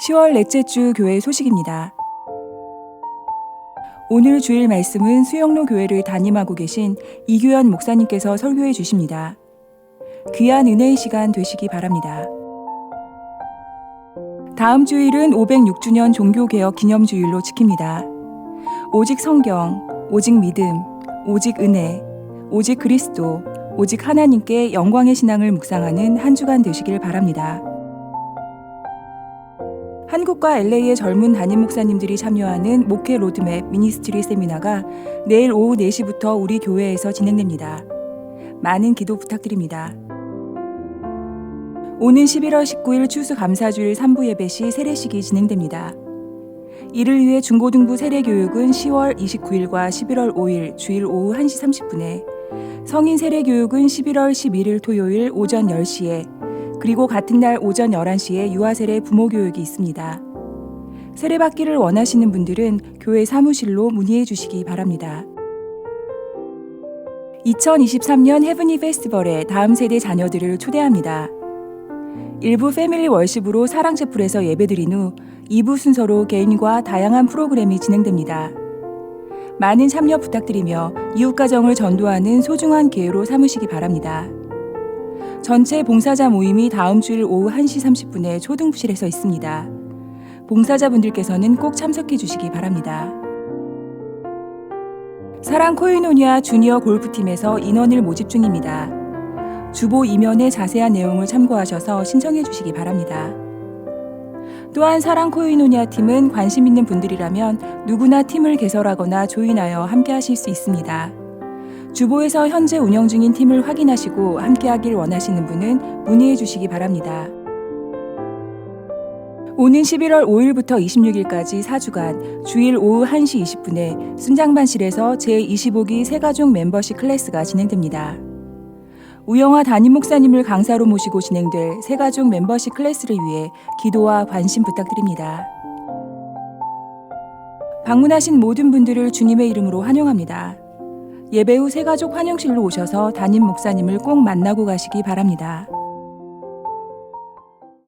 10월 넷째 주 교회 소식입니다. 오늘 주일 말씀은 수영로 교회를 담임하고 계신 이규현 목사님께서 설교해 주십니다. 귀한 은혜의 시간 되시기 바랍니다. 다음 주일은 506주년 종교개혁 기념주일로 지킵니다. 오직 성경, 오직 믿음, 오직 은혜, 오직 그리스도, 오직 하나님께 영광의 신앙을 묵상하는 한 주간 되시길 바랍니다. 한국과 LA의 젊은 담임 목사님들이 참여하는 목회 로드맵 미니스트리 세미나가 내일 오후 4시부터 우리 교회에서 진행됩니다. 많은 기도 부탁드립니다. 오는 11월 19일 추수 감사주일 3부 예배 시 세례식이 진행됩니다. 이를 위해 중고등부 세례교육은 10월 29일과 11월 5일 주일 오후 1시 30분에 성인 세례교육은 11월 11일 토요일 오전 10시에 그리고 같은 날 오전 11시에 유아세례 부모 교육이 있습니다. 세례받기를 원하시는 분들은 교회 사무실로 문의해 주시기 바랍니다. 2023년 헤브니 페스티벌에 다음 세대 자녀들을 초대합니다. 일부 패밀리 월십으로 사랑채플에서 예배드린 후 2부 순서로 개인과 다양한 프로그램이 진행됩니다. 많은 참여 부탁드리며 이웃 가정을 전도하는 소중한 기회로 삼으시기 바랍니다. 전체 봉사자 모임이 다음 주일 오후 1시 30분에 초등부실에서 있습니다. 봉사자분들께서는 꼭 참석해 주시기 바랍니다. 사랑 코이노니아 주니어 골프팀에서 인원을 모집 중입니다. 주보 이면의 자세한 내용을 참고하셔서 신청해 주시기 바랍니다. 또한 사랑 코이노니아 팀은 관심 있는 분들이라면 누구나 팀을 개설하거나 조인하여 함께 하실 수 있습니다. 주보에서 현재 운영 중인 팀을 확인하시고 함께하길 원하시는 분은 문의해 주시기 바랍니다. 오는 11월 5일부터 26일까지 4주간 주일 오후 1시 20분에 순장반실에서 제25기 새가족 멤버십 클래스가 진행됩니다. 우영화 담임 목사님을 강사로 모시고 진행될 새가족 멤버십 클래스를 위해 기도와 관심 부탁드립니다. 방문하신 모든 분들을 주님의 이름으로 환영합니다. 예배 후 새가족 환영실로 오셔서 담임 목사님을 꼭 만나고 가시기 바랍니다.